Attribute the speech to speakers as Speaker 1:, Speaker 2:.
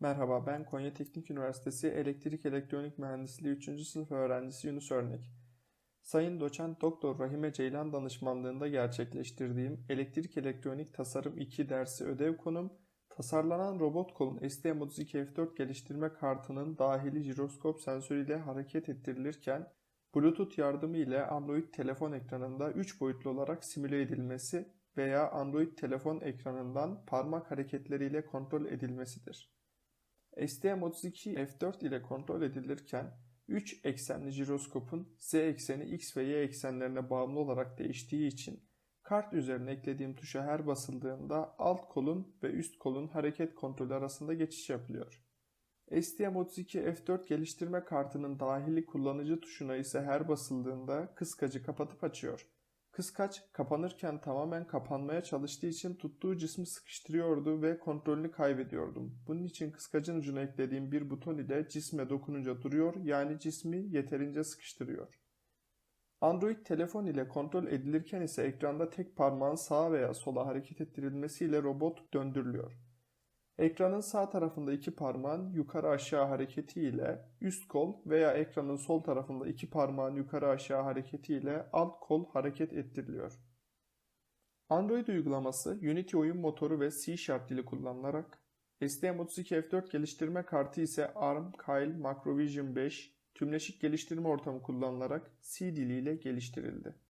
Speaker 1: Merhaba, ben Konya Teknik Üniversitesi Elektrik Elektronik Mühendisliği 3. sınıf öğrencisi Yunus Örnek. Sayın Doçent Doktor Rahime Ceylan danışmanlığında gerçekleştirdiğim Elektrik Elektronik Tasarım 2 dersi ödev konum, tasarlanan robot kolun STM32F4 geliştirme kartının dahili jiroskop sensörüyle hareket ettirilirken, Bluetooth yardımı ile Android telefon ekranında 3 boyutlu olarak simüle edilmesi veya Android telefon ekranından parmak hareketleriyle kontrol edilmesidir. STM32 F4 ile kontrol edilirken 3 eksenli jiroskopun Z ekseni X ve Y eksenlerine bağımlı olarak değiştiği için kart üzerine eklediğim tuşa her basıldığında alt kolun ve üst kolun hareket kontrolü arasında geçiş yapılıyor. STM32 F4 geliştirme kartının dahili kullanıcı tuşuna ise her basıldığında kıskacı kapatıp açıyor. Kıskaç kapanırken tamamen kapanmaya çalıştığı için tuttuğu cismi sıkıştırıyordu ve kontrolünü kaybediyordum. Bunun için kıskacın ucuna eklediğim bir buton ile cisme dokununca duruyor yani cismi yeterince sıkıştırıyor. Android telefon ile kontrol edilirken ise ekranda tek parmağın sağa veya sola hareket ettirilmesiyle robot döndürülüyor. Ekranın sağ tarafında iki parmağın yukarı aşağı hareketi ile üst kol veya ekranın sol tarafında iki parmağın yukarı aşağı hareketi ile alt kol hareket ettiriliyor. Android uygulaması Unity oyun motoru ve C Sharp dili kullanılarak, STM32F4 geliştirme kartı ise ARM Kyle Macrovision 5 tümleşik geliştirme ortamı kullanılarak C diliyle geliştirildi.